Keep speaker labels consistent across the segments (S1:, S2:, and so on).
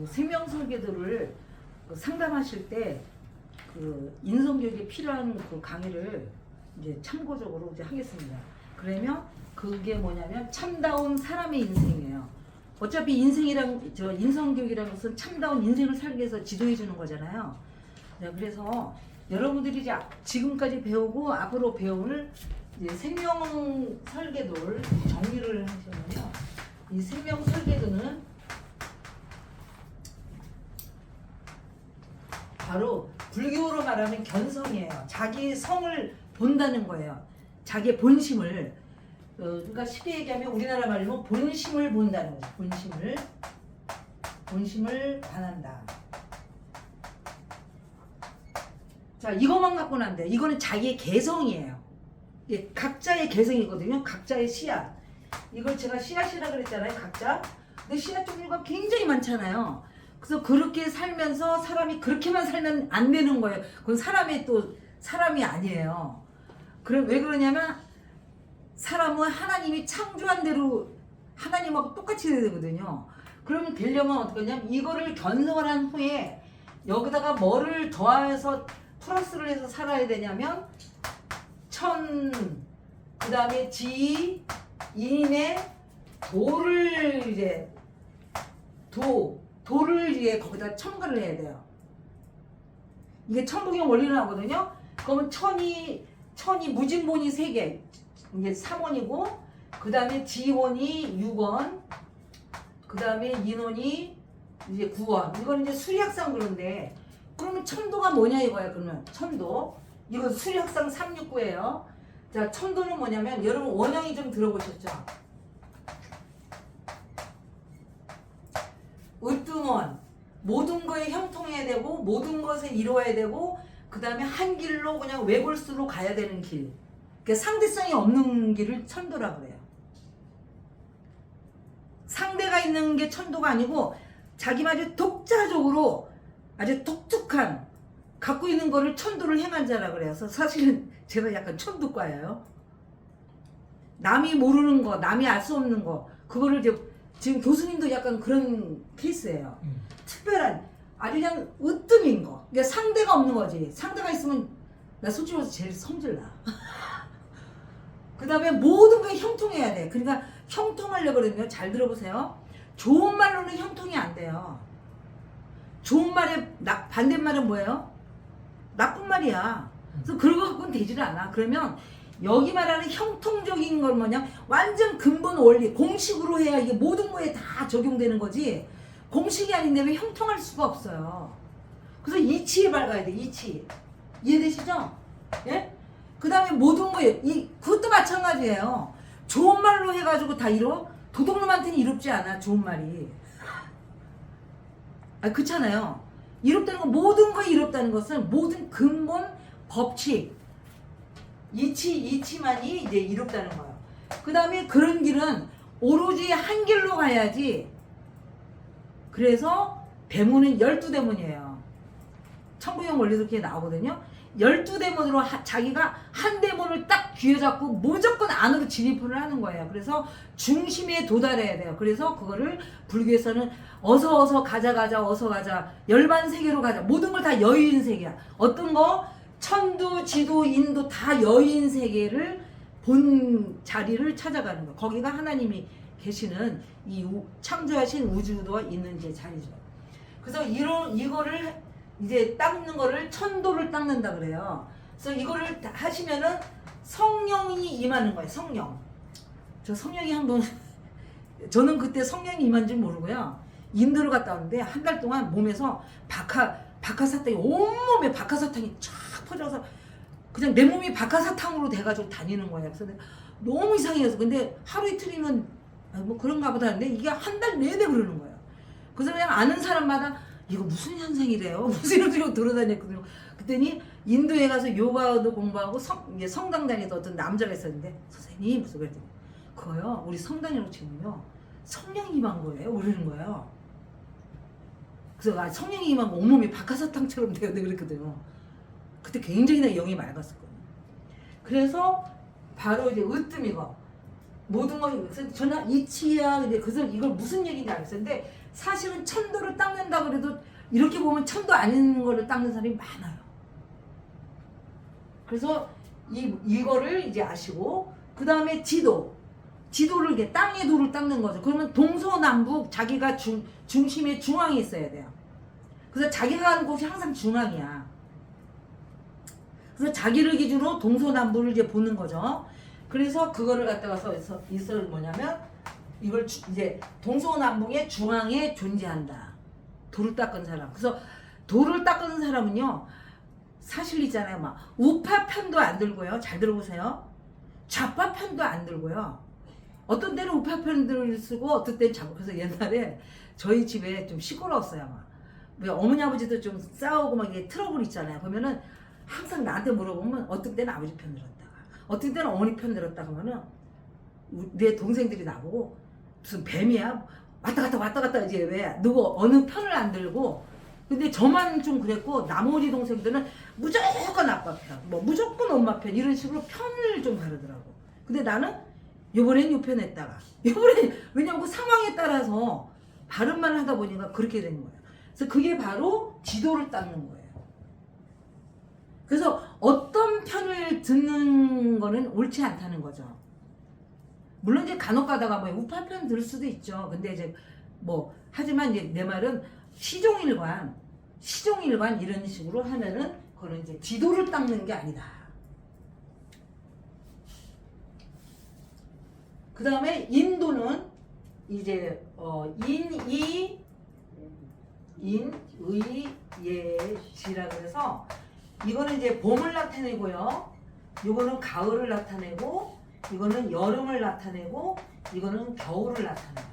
S1: 그 생명 설계도를 그 상담하실 때 그 인성교육에 필요한 그 강의를 이제 참고적으로 이제 하겠습니다. 그러면 그게 뭐냐면 참다운 사람의 인생이에요. 어차피 인생이랑 저 인성교육이라는 것은 참다운 인생을 살기 위해서 지도해 주는 거잖아요. 네, 그래서 여러분들이 이제 지금까지 배우고 앞으로 이제 생명 설계도를 정리를 하시면요. 이 생명 설계도는 바로 불교로 말하면 견성이에요. 자기 성을 본다는 거예요. 자기의 본심을 어, 그러니까 쉽게 얘기하면 우리나라 말로 본심을 본다는 거죠. 본심을 본심을 반한다. 자 이것만 안 돼. 이거는 자기의 개성이에요. 예, 각자의 개성이거든요. 각자의 씨앗. 이걸 제가 씨앗이라 그랬잖아요. 각자. 근데 씨앗 종류가 굉장히 많잖아요. 그래서 그렇게 살면서 사람이 그렇게만 살면 안 되는 거예요. 그건 사람이 또 사람이 아니에요. 그럼 왜 그러냐면 사람은 하나님이 창조한 대로 하나님하고 똑같이 되거든요. 그러면 되려면 어떻게 하냐면 이거를 견성을 한 후에 여기다가 뭐를 더해서 플러스를 해서 살아야 되냐면 천 그 다음에 지 인의 도를 이제 도 도를 이제 거기다 첨가를 해야 돼요. 이게 천부경 원리로 나오거든요. 그러면 천이 천이 무진본이 세 개, 이게 3원이고 그 다음에 지원이 6원, 그 다음에 인원이 이제 9원. 이건 이제 수리학상 그런데 그러면 천도가 뭐냐 이거야 그러면 천도 이건 수리학상 369예요. 자 천도는 뭐냐면 여러분 원형이 좀 들어보셨죠? 으뜸원 모든 거에 형통해야 되고 모든 것에 이루어야 되고 그 다음에 한 길로 그냥 외골수로 가야 되는 길. 그 상대성이 없는 길을 천도라 그래요. 상대가 있는 게 천도가 아니고 자기만의 독자적으로 아주 독특한 갖고 있는 거를 천도를 행한 자라 그래서 사실은 제가 약간 천도과예요. 남이 모르는 거, 남이 알 수 없는 거, 그거를 이제 지금 교수님도 약간 그런 케이스예요.
S2: 음.
S1: 특별한 아주 그냥 으뜸인 거. 그러니까 상대가 없는 거지. 상대가 있으면 나 솔직히 말해서 제일 성질나. 그 다음에 모든 게 형통해야 돼. 그러니까 형통하려고 그러면 잘 들어보세요. 좋은 말로는 형통이 안 돼요. 좋은 말의 나- 반대말은 뭐예요? 나쁜 말이야. 그래서 그런 거 갖고는 되지를 않아. 그러면 여기 말하는 형통적인 건 뭐냐? 완전 근본 원리, 공식으로 해야 이게 모든 거에 다 적용되는 거지. 공식이 아닌데 왜 형통할 수가 없어요. 그래서 이치에 밝아야 돼, 이치. 이해되시죠? 예? 그 다음에 모든 거에, 이, 그것도 마찬가지예요. 좋은 말로 해가지고 다 이뤄? 도둑놈한테는 이롭지 않아, 좋은 말이. 아, 그렇잖아요. 이롭다는 건 모든 거에 이롭다는 것은 모든 근본 법칙, 이치, 이치만이 이제 이롭다는 거예요. 그 다음에 그런 길은 오로지 한 길로 가야지. 그래서 대문은 열두 대문이에요. 천부경 원리도 그렇게 나오거든요. 열두 대문으로 하- 자기가 한 대문을 딱 쥐어잡고 무조건 안으로 진입을 하는 거예요. 그래서 중심에 도달해야 돼요. 그래서 그거를 불교에서는 어서 어서 가자 가자 어서 가자 열반 세계로 가자 모든 걸 다 여인 세계야. 어떤 거 천도 지도 인도 다 여인 세계를 본 자리를 찾아가는 거. 거기가 하나님이 계시는 이 우- 창조하신 우주도가 있는 제 자리죠. 그래서 이런 이거를 이제 닦는 거를 천도를 닦는다 그래요. 그래서 이거를 다 하시면은 성령이 임하는 거예요. 성령. 저 성령이 한번 저는 그때 성령이 임한 줄 모르고요. 인도를 갔다 왔는데 한 달 동안 몸에서 박하 박하사탕이 온몸에 박하사탕이 쫙 퍼져서 그냥 내 몸이 박하사탕으로 돼가지고 다니는 거예요. 그래서 너무 이상해서 근데 하루 이틀이면 아, 뭐 그런가 보다 하는데 이게 한 달 내내 그러는 거예요. 그래서 그냥 아는 사람마다 이거 무슨 현상이래요? 무슨 이러고 돌아다녔거든요. 그랬더니 인도에 가서 요가도 공부하고 성, 이제 성당 다니던 어떤 남자가 있었는데 선생님 무슨 그랬더니 그거요 우리 성당이라고 치면요 성령이 임한 거예요 그러는 거예요. 그래서 아, 성령이 임한 거 온몸이 박하사탕처럼 되어 그랬거든요. 그때 굉장히 나 영이 맑았었거든요. 그래서 바로 이제 으뜸이거 모든 걸 그래서 저는 이치야 근데 그래서 이걸 무슨 얘기인지 알겠어요. 근데 사실은 천도를 닦는다 그래도 이렇게 보면 천도 아닌 거를 닦는 사람이 많아요. 그래서 이 이거를 이제 아시고 그 다음에 지도 지도를 이게 땅의 도를 닦는 거죠. 그러면 동서남북 자기가 중 중심에 중앙에 있어야 돼요. 그래서 자기가 가는 곳이 항상 중앙이야. 그래서 자기를 기준으로 동서남북을 이제 보는 거죠. 그래서 그거를 갖다가서 있을 뭐냐면 이걸 주- 이제 동서남북의 중앙에 존재한다. 도를 닦은 사람. 그래서 도를 닦은 사람은요 사실 있잖아요. 막 우파 편도 안 들고요. 잘 들어보세요. 좌파 편도 안 들고요. 어떤 때는 우파 편들을 쓰고 어떤 때는 좌파. 그래서 옛날에 저희 집에 좀 시끄러웠어요. 막. 왜 어머니 아버지도 좀 싸우고 막 이게 트러블 있잖아요. 그러면은 항상 나한테 물어보면 어떤 때는 아버지 편 들었다가 어떤 때는 어머니 편 들었다 그러면은 우- 내 동생들이 나보고 무슨 뱀이야 왔다 갔다 왔다 갔다 이제 왜 누구 어느 편을 안 들고 근데 저만 좀 그랬고 나머지 동생들은 무조건 아빠 편, 뭐 무조건 엄마 편 이런 식으로 편을 좀 가르더라고. 근데 나는 요번엔 요편 했다가 요번엔 왜냐면 그 상황에 따라서 발음만 하다 보니까 그렇게 된 거예요. 그래서 그게 바로 지도를 닦는 거예요. 그래서 어떤 편을 듣는 거는 옳지 않다는 거죠. 물론 이제 간혹 가다가 뭐 우파편 들 수도 있죠. 근데 이제 뭐 하지만 이제 내 말은 시종일관, 시종일관 이런 식으로 하면은 그거는 이제 지도를 닦는 게 아니다. 그 다음에 인도는 이제 어, 인이 인, 의, 예, 지라 그래서 이거는 이제 봄을 나타내고요. 이거는 가을을 나타내고 이거는 여름을 나타내고 이거는 겨울을 나타내요.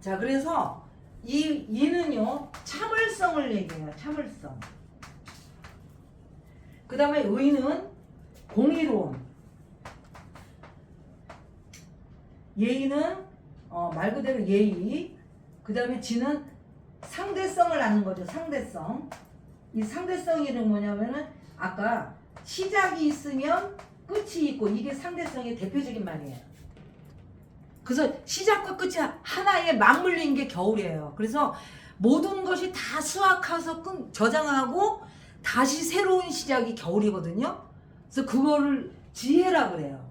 S1: 자, 그래서 이 이는요 참을성을 얘기해요. 참을성. 그 다음에 의는 공의로움. 예의는 어, 말 그대로 예의. 그 다음에 지는 상대성을 아는 거죠. 상대성. 이 상대성이는 뭐냐면은 아까 시작이 있으면 끝이 있고 이게 상대성의 대표적인 말이에요. 그래서 시작과 끝이 하나에 맞물린 게 겨울이에요. 그래서 모든 것이 다 수확해서 끝- 저장하고 다시 새로운 시작이 겨울이거든요. 그래서 그거를 지혜라 그래요.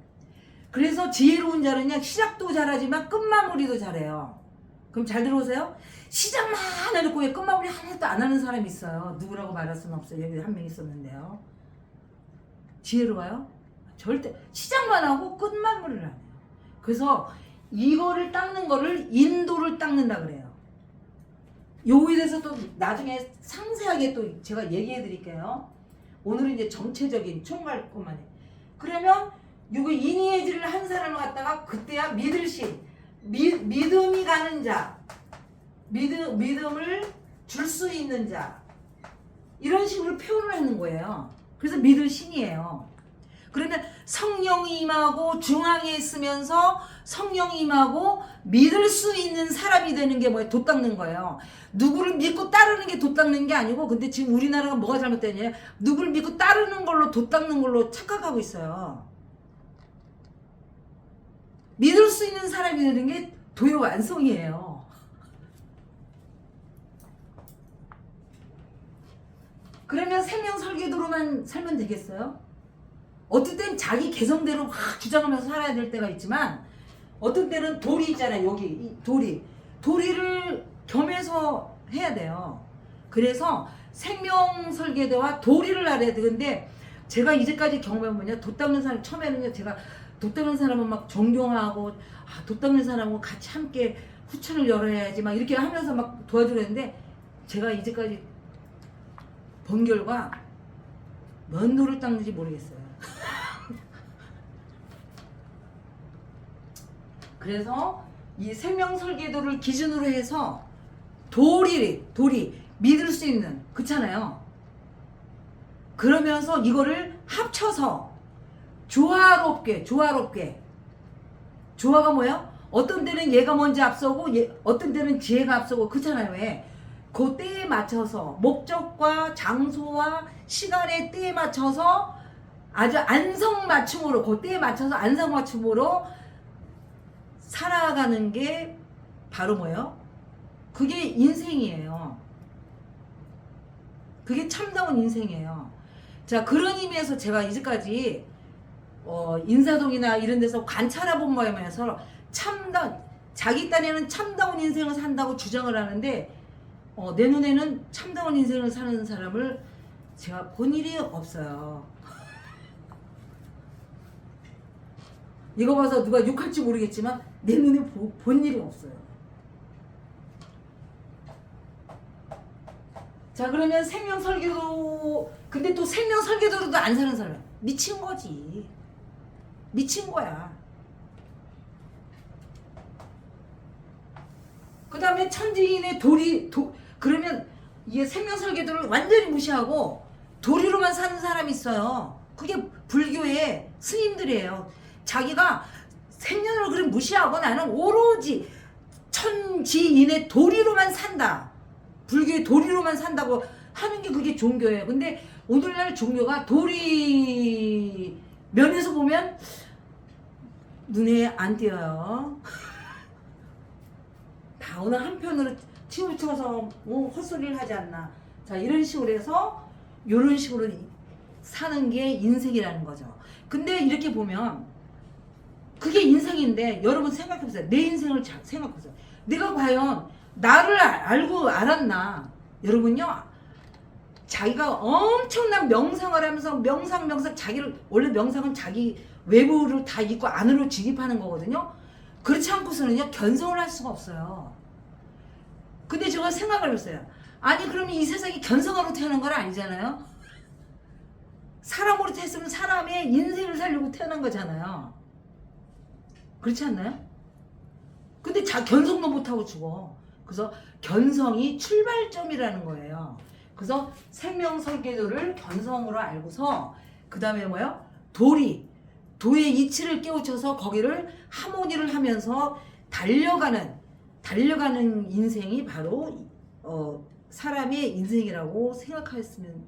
S1: 그래서 지혜로운 자는요 시작도 잘하지만 끝마무리도 잘해요. 그럼 잘 들어오세요. 시작만 해놓고 왜 끝마무리 하나도 안 하는 사람이 있어요. 누구라고 말할 수는 없어요. 여기 한 명 있었는데요. 지혜로워요? 절대 시작만 하고 끝마무리를 안 해요. 그래서 이거를 닦는 거를 인도를 닦는다 그래요. 요거에 대해서 또 나중에 상세하게 또 제가 얘기해 드릴게요. 오늘은 이제 정체적인 총괄 것만 해. 그러면 요거 인이해지를 한 사람을 갖다가 그때야 믿을 신, 미, 믿음이 가는 자, 믿음, 믿음을 줄 수 있는 자 이런 식으로 표현을 하는 거예요. 그래서 믿을 신이에요. 그러면 성령이 임하고 중앙에 있으면서 성령이 임하고 믿을 수 있는 사람이 되는 게 뭐예요? 돛 닦는 거예요. 누구를 믿고 따르는 게돛 닦는 게 아니고 근데 지금 우리나라가 뭐가 잘못되냐? 누구를 믿고 따르는 걸로 돛 닦는 걸로 착각하고 있어요. 믿을 수 있는 사람이 되는 게 도의 완성이에요. 그러면 생명 설계도로만 살면 되겠어요? 어떨 땐 자기 개성대로 막 주장하면서 살아야 될 때가 있지만 어떤 때는 도리 있잖아요 여기 이 도리 도리를 겸해서 해야 돼요 그래서 생명 설계도와 도리를 알아야 되는데 제가 이제까지 경험해 보면 돛 닦는 사람 처음에는요 제가 돛 닦는 사람은 막 존경하고 아, 돛 닦는 사람하고 같이 함께 후천을 열어야지 막 이렇게 하면서 막 도와주려는데 제가 이제까지 본 결과 뭔 도를 닦는지 모르겠어요. 그래서 이 생명 설계도를 기준으로 해서 도리, 도리 믿을 수 있는 그렇잖아요. 그러면서 이거를 합쳐서 조화롭게, 조화롭게. 조화가 뭐야? 어떤 때는 얘가 먼저 앞서고, 얘, 어떤 때는 지혜가 앞서고, 그렇잖아요. 왜? 그 때에 맞춰서 목적과 장소와 시간의 때에 맞춰서 아주 안성맞춤으로 그 때에 맞춰서 안성맞춤으로 살아가는 게 바로 뭐예요? 그게 인생이에요. 그게 참다운 인생이에요. 자 그런 의미에서 제가 이제까지 어, 인사동이나 이런 데서 관찰해 본 모양에서 참다 자기 딴에는 참다운 인생을 산다고 주장을 하는데 어, 내 눈에는 참다운 인생을 사는 사람을 제가 본 일이 없어요. 이거 봐서 누가 욕할지 모르겠지만 내 눈에 보- 본 일이 없어요. 자 그러면 생명 설계도 근데 또 생명 설계도로도 안 사는 사람 미친 거지 미친 거야. 그 다음에 천지인의 도리 도 그러면 이게 생명 설계도를 완전히 무시하고 도리로만 사는 사람이 있어요. 그게 불교의 스님들이에요. 자기가 생년을 그래 무시하고 나는 오로지 천지인의 도리로만 산다. 불교의 도리로만 산다고 하는 게 그게 종교예요. 근데 오늘날 종교가 도리 면에서 보면 눈에 안 띄어요. 다 어느 한편으로 치우쳐서 뭐 헛소리를 하지 않나. 자 이런 식으로 해서 이런 식으로 사는 게 인생이라는 거죠. 근데 이렇게 보면 그게 인생인데 여러분 생각해보세요. 내 인생을 자- 생각해보세요. 내가 과연 나를 아- 알고 알았나? 여러분요. 자기가 엄청난 명상을 하면서 명상 명상 자기를 원래 명상은 자기 외부를 다 잊고 안으로 진입하는 거거든요. 그렇지 않고서는요 견성을 할 수가 없어요. 근데 제가 생각을 했어요. 아니 그러면 이 세상이 견성하러 태어난 건 아니잖아요. 사람으로 태어났으면 사람의 인생을 살려고 태어난 거잖아요. 그렇지 않나요? 근데 자 견성도 못하고 죽어. 그래서 견성이 출발점이라는 거예요. 그래서 생명 설계도를 견성으로 알고서 그 다음에 뭐요? 도리 도의 이치를 깨우쳐서 거기를 하모니를 하면서 달려가는 달려가는 인생이 바로 어, 사람의 인생이라고 생각하였으면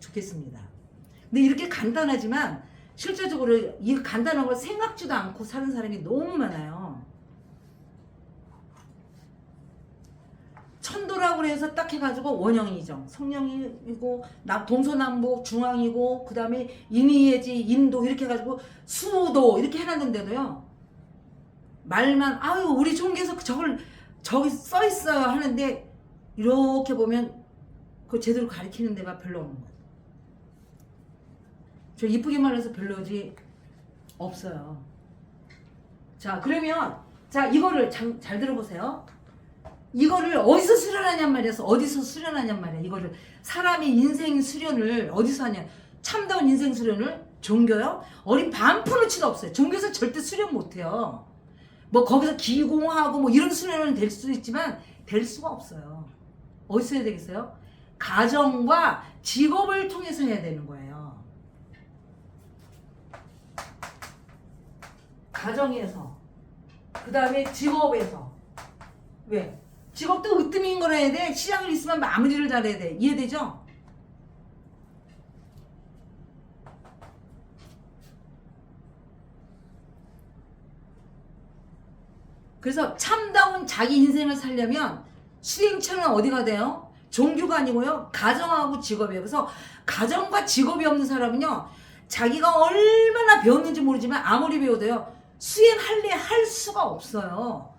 S1: 좋겠습니다. 근데 이렇게 간단하지만 실제적으로 이 간단한 걸 생각지도 않고 사는 사람이 너무 많아요. 천도라고 해서 딱 해가지고 원형이죠. 성령이고 나 동서남북 중앙이고 그 다음에 인위예지 인도 이렇게 해가지고 수도 이렇게 해놨는데도요. 말만 아유 우리 종교에서 저걸 저기 써 있어요 하는데 이렇게 보면 그 제대로 가리키는 데가 별로 없는 거예요. 저 이쁘게 말해서 별로지 없어요. 자 그러면 자 이거를 잘, 잘 들어보세요. 이거를 어디서 수련하냔 말이야. 어디서 수련하냔 말이야. 이거를 사람의 인생 수련을 어디서 하냐. 참다운 인생 수련을 종교요? 어린 반푼어치도 없어요. 종교에서 절대 수련 못해요. 뭐 거기서 기공하고 뭐 이런 수련은 될 수도 있지만 될 수가 없어요. 어디서 해야 되겠어요? 가정과 직업을 통해서 해야 되는 거예요. 가정에서 그 다음에 직업에서 왜? 직업도 으뜸인 걸 해야 돼. 시장을 있으면 마무리를 잘해야 돼. 이해되죠? 그래서 참다운 자기 인생을 살려면 수행처는 어디가 돼요? 종교가 아니고요. 가정하고 직업이에요. 그래서 가정과 직업이 없는 사람은요. 자기가 얼마나 배웠는지 모르지만 아무리 배워도요. 수행할래 할 수가 없어요.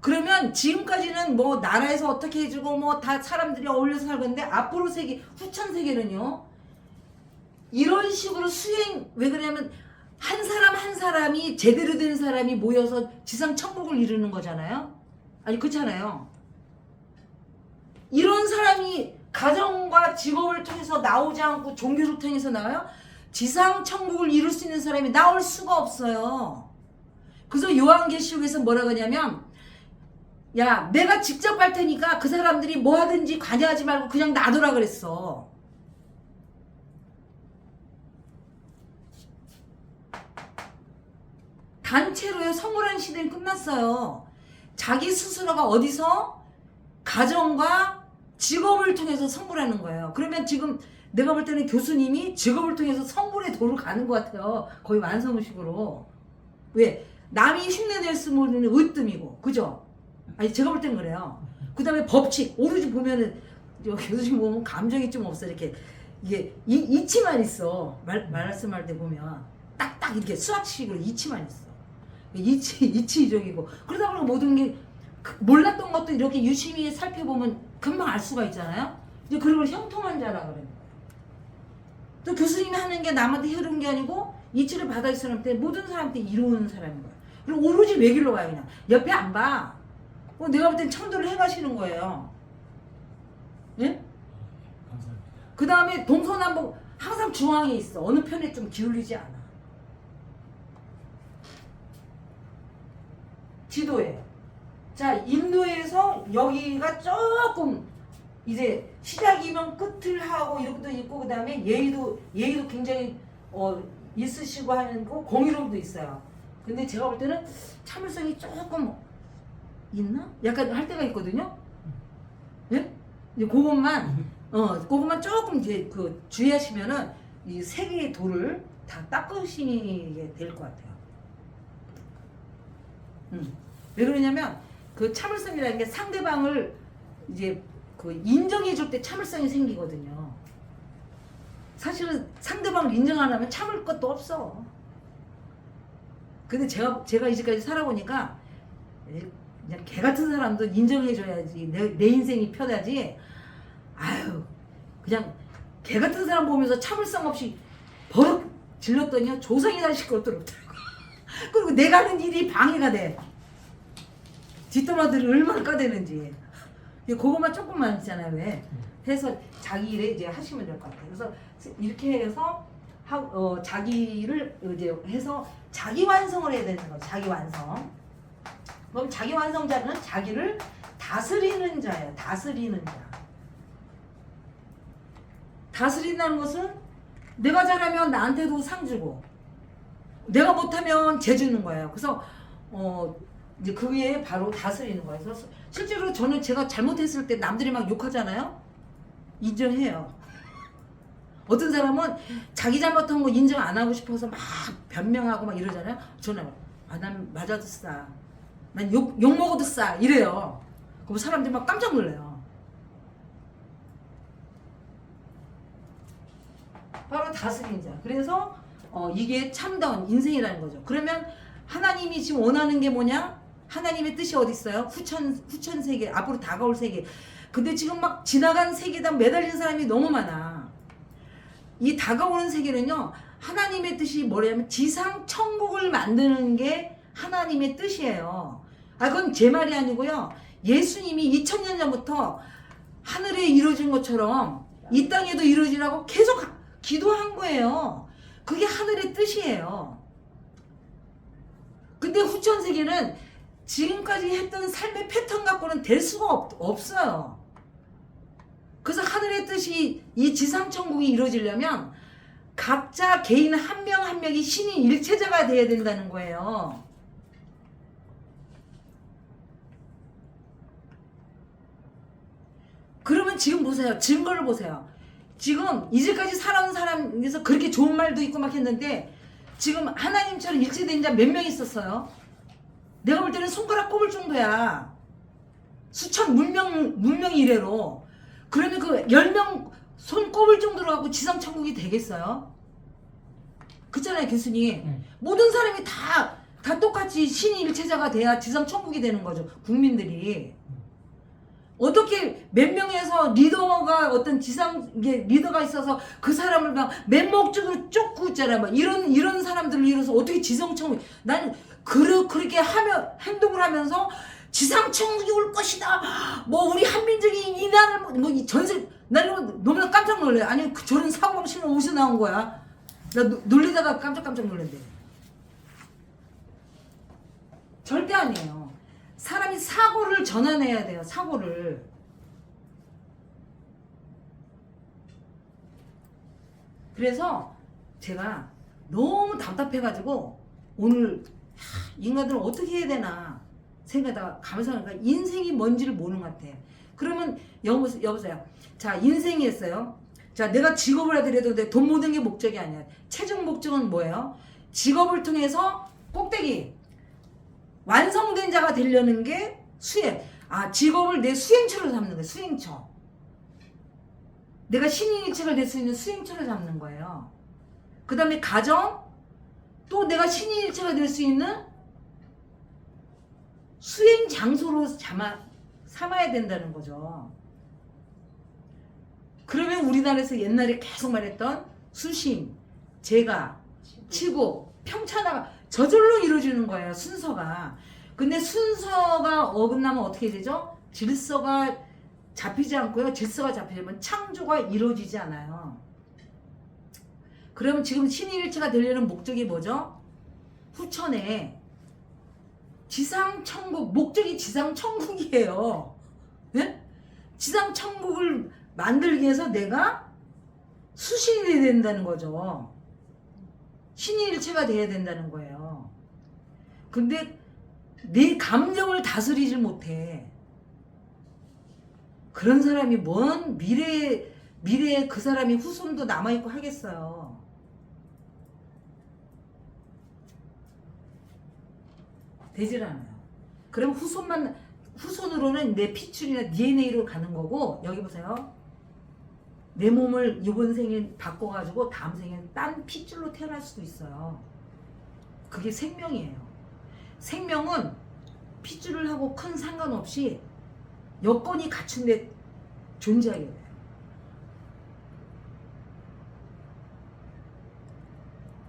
S1: 그러면 지금까지는 뭐 나라에서 어떻게 해주고 뭐 다 사람들이 어울려서 살건데 앞으로 세계 후천 세계는요? 이런 식으로 수행 왜 그러냐면 한 사람 한 사람이 제대로 된 사람이 모여서 지상 천국을 이루는 거잖아요? 아니 그렇잖아요. 이런 사람이 가정과 직업을 통해서 나오지 않고 종교를 통해서 나와요? 지상 천국을 이룰 수 있는 사람이 나올 수가 없어요. 그래서 요한계시록에서 뭐라고 하냐면 야, 내가 직접 갈 테니까 그 사람들이 뭐 하든지 관여하지 말고 그냥 놔두라 그랬어. 단체로요, 성물한 시대는 끝났어요. 자기 스스로가 어디서 가정과 직업을 통해서 선물하는 거예요. 그러면 지금 내가 볼 때는 교수님이 직업을 통해서 성불의 도를 가는 것 같아요. 거의 완성의식으로. 왜? 남이 흉내낼 수 모르는 으뜸이고, 그죠? 아니, 제가 볼 땐 그래요. 그 다음에 법칙, 오로지 보면은, 저 교수님 보면 감정이 좀 없어. 이렇게, 이게, 이, 이치만 있어. 말, 말씀할 때 보면. 딱딱 이렇게 수학식으로 이치만 있어. 이치, 이치적이고. 그러다 보니까 모든 게, 그 몰랐던 것도 이렇게 유심히 살펴보면 금방 알 수가 있잖아요. 이제 그걸 형통한 자라 그래요. 또 교수님이 하는 게 남한테 흐른 게 아니고 이치를 받아줄 사람한테 모든 사람한테 이루는 사람인 거야. 그리고 오로지 외길로 가요 그냥. 옆에 안 봐. 어, 내가 볼땐 청도를 해가시는 거예요. 예?
S2: 감사합니다.
S1: 그 다음에 동서남북 항상 중앙에 있어. 어느 편에 좀 기울이지 않아. 지도에. 자, 인도에서 여기가 조금 이제 시작이면 끝을 하고 이런 것도 있고 그 다음에 예의도 예의도 굉장히 어 있으시고 하는 거 공유로도 있어요. 근데 제가 볼 때는 참을성이 조금 있나? 약간 할 때가 있거든요. 예? 이제 그것만 어 그것만 조금 이제 그 주의하시면은 이 세 개의 돌을 다 닦으시게 될 것 같아요. 음. 왜 그러냐면 그 참을성이라는 게 상대방을 이제 그 인정해 줄 때 참을성이 생기거든요. 사실은 상대방을 인정 안 하면 참을 것도 없어. 근데 제가 제가 이제까지 살아보니까 에, 그냥 개 같은 사람도 인정해 줘야지 내, 내 인생이 편하지. 아유 그냥 개 같은 사람 보면서 참을성 없이 버럭 질렀더니 조상이 다실 것도 없더라고. 그리고 내가 하는 일이 방해가 돼. 뒷담화들이 얼마나 까대는지. 이 그것만 조금만 있잖아요, 왜? 해서 자기 일에 이제 하시면 될 것 같아요. 그래서 이렇게 해서 하, 어, 자기를 이제 해서 자기 완성을 해야 되는 거죠. 자기 완성. 그럼 자기 완성자는 자기를 다스리는 자예요. 다스리는 자. 다스린다는 것은 내가 잘하면 나한테도 상 주고 내가 못하면 재 주는 거예요. 그래서 어 이제 그 위에 바로 다스리는 거예요. 그래서 실제로 저는 제가 잘못했을 때 남들이 막 욕하잖아요. 인정해요. 어떤 사람은 자기 잘못한 거 인정 안 하고 싶어서 막 변명하고 막 이러잖아요. 저는 아난 맞아도 싸. 난 욕 욕 먹어도 싸. 이래요. 그럼 사람들이 막 깜짝 놀래요. 바로 다스린 자. 그래서 어, 이게 참다운 인생이라는 거죠. 그러면 하나님이 지금 원하는 게 뭐냐? 하나님의 뜻이 어디 있어요? 후천 후천 세계 앞으로 다가올 세계. 근데 지금 막 지나간 세계다 매달린 사람이 너무 많아. 이 다가오는 세계는요. 하나님의 뜻이 뭐냐면 지상 천국을 만드는 게 하나님의 뜻이에요. 아 그건 제 말이 아니고요. 예수님이 2000년 전부터 하늘에 이루어진 것처럼 이 땅에도 이루어지라고 계속 기도한 거예요. 그게 하늘의 뜻이에요. 근데 후천 세계는 지금까지 했던 삶의 패턴 갖고는 될 수가 없, 없어요. 그래서 하늘의 뜻이 이 지상 천국이 이루어지려면 각자 개인 한 명한 명이 신인 일체자가 돼야 된다는 거예요. 그러면 지금 보세요. 증거를 보세요. 지금 이제까지 살아온 사람에서 그렇게 좋은 말도 있고 막 했는데 지금 하나님처럼 일치된 자 몇 명 있었어요? 내가 볼 때는 손가락 꼽을 정도야. 수천 문명 문명 이래로 그러면 그열명손 꼽을 정도로 갖고 지상 천국이 되겠어요? 그렇잖아요, 교수님.
S2: 네.
S1: 모든 사람이 다, 다 똑같이 신일체자가 돼야 지상 천국이 되는 거죠. 국민들이. 어떻게 몇 명에서 리더가 어떤 지상 리더가 있어서 그 사람을 막 맨목적으로 쫓고 있잖아요. 막 이런 이런 사람들을 이뤄서 어떻게 천국? 난 그르 그렇게 하며 행동을 하면서 지상 천국이 올 것이다. 뭐 우리 한민족이 이 난을 뭐이 전세 나는 너무나 깜짝 놀래. 아니 그 저런 사고방식은 어디서 나온 거야? 나 노- 놀리다가 깜짝깜짝 놀란대. 절대 아니에요. 사람이 사고를 전환해야 돼요. 사고를. 그래서 제가 너무 답답해가지고 오늘 하, 인간들은 어떻게 해야 되나 생각하다가 감사하니까 인생이 뭔지를 모르는 것 같아. 그러면 여보, 여보세요. 자 인생이었어요. 자, 내가 직업을 하더라도 내 돈 모든 게 목적이 아니야. 최종 목적은 뭐예요? 직업을 통해서 꼭대기 완성된 자가 되려는 게 수행. 아, 직업을 내 수행처로 삼는 거예요. 수행처. 내가 신인일체가 될 수 있는 수행처를 잡는 거예요. 그 다음에 가정, 또 내가 신인일체가 될 수 있는 수행 장소로 삼아, 삼아야 된다는 거죠. 그러면 우리나라에서 옛날에 계속 말했던 수심, 제가, 치고, 평차나가 저절로 이루어지는 거예요, 순서가. 근데 순서가 어긋나면 어떻게 되죠? 질서가 잡히지 않고요. 질서가 잡히려면 창조가 이루어지지 않아요. 그러면 지금 신일일체가 되려는 목적이 뭐죠? 후천에 지상천국, 목적이 지상천국이에요. 예? 지상천국을 만들기 위해서 내가 수신이 된다는 거죠. 신일체가 돼야 된다는 거예요. 근데 내 감정을 다스리지 못해. 그런 사람이 뭔 미래에 미래에 그 사람이 후손도 남아 있고 하겠어요. 되질 않아요. 그럼 후손만 후손으로는 내 피줄이나 DNA로 가는 거고 여기 보세요. 내 몸을 이번 생에 바꿔가지고 다음 생엔 딴 핏줄로 태어날 수도 있어요. 그게 생명이에요. 생명은 핏줄을 하고 큰 상관없이 여건이 갖춘 데 존재하게 돼요.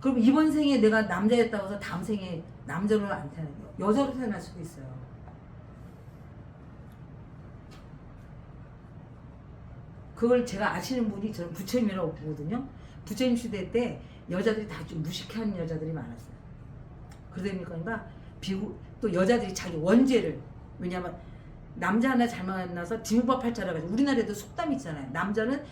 S1: 그럼 이번 생에 내가 남자였다고 해서 다음 생에 남자로 안 태어나요. 여자로 태어날 수도 있어요. 그걸 제가 아시는 분이 저는 부처님이라고 보거든요. 부처님 시대 때 여자들이 다 좀 무식한 여자들이 많았어요. 그러다 보니까 비구 또 여자들이 자기 원죄를 왜냐하면 남자 하나 잘 만나서 디묵밥 팔자라 가지고 우리나라에도 속담 있잖아요. 남자는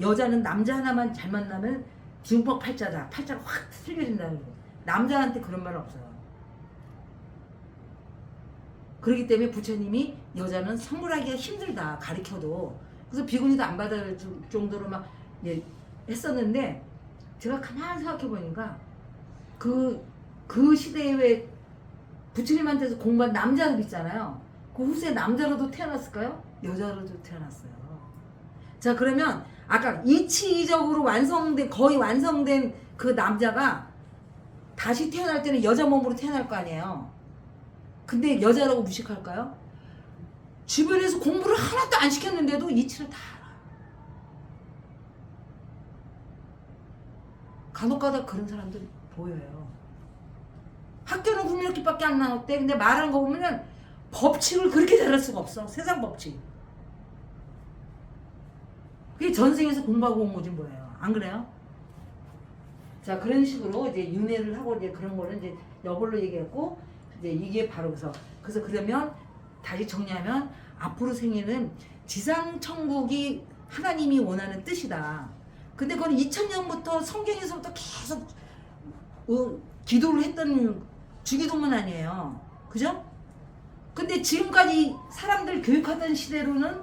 S1: 여자는 남자 하나만 잘 만나면 디묵밥 팔자다. 팔자가 확 틀려진다는 거. 남자한테 그런 말은 없어요. 그렇기 때문에 부처님이 여자는 선물하기가 힘들다 가르쳐도 그래서 비구니도 안 받을 주- 정도로 막 예, 했었는데 제가 가만히 생각해 보니까 그, 그 시대에 왜 부처님한테서 공부한 남자들 있잖아요. 그 후세 남자로도 태어났을까요? 여자로도 태어났어요. 자 그러면 아까 이치적으로 완성된 거의 완성된 그 남자가 다시 태어날 때는 여자 몸으로 태어날 거 아니에요. 근데 여자라고 무식할까요? 주변에서 공부를 하나도 안 시켰는데도 이치를 다 알아. 간혹가다 그런 사람들 보여요. 학교는 국민학교밖에 안 나왔대. 근데 말하는 거 보면은 법칙을 그렇게 잘할 수가 없어. 세상 법칙. 그게 전생에서 공부하고 온 거지 뭐예요. 안 그래요? 자 그런 식으로 이제 윤회를 하고 이제 그런 거는 이제 여벌로 얘기했고 이제 이게 바로 그래서 그래서 그러면 다시 정리하면 앞으로 생에는 지상 천국이 하나님이 원하는 뜻이다. 근데 그건 2000년부터 성경에서부터 계속 어, 기도를 했던 주기도문 아니에요. 그죠? 근데 지금까지 사람들 교육하던 시대로는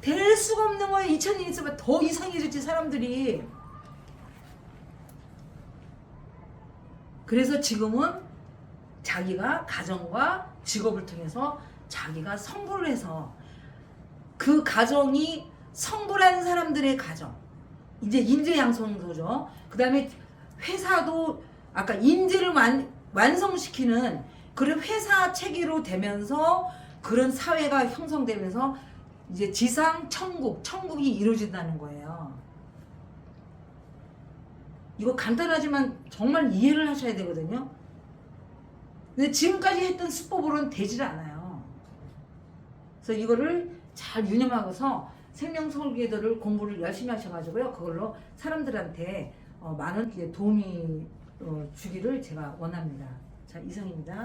S1: 될 수가 없는 거예요. 2000년 있으면 더 이상해졌지 사람들이. 그래서 지금은 자기가 가정과 직업을 통해서 자기가 성불을 해서 그 가정이 성불한 사람들의 가정 이제 인재 양성소죠. 그 다음에 회사도 아까 인재를 완, 완성시키는 그런 회사 체계로 되면서 그런 사회가 형성되면서 이제 지상 천국 천국이 이루어진다는 거예요. 이거 간단하지만 정말 이해를 하셔야 되거든요. 근데 지금까지 했던 수법으로는 되질 않아요. 그래서 이거를 잘 유념하고서 생명 설계도를 공부를 열심히 하셔가지고요. 그걸로 사람들한테 어, 많은 도움이 어, 주기를 제가 원합니다. 자, 이상입니다.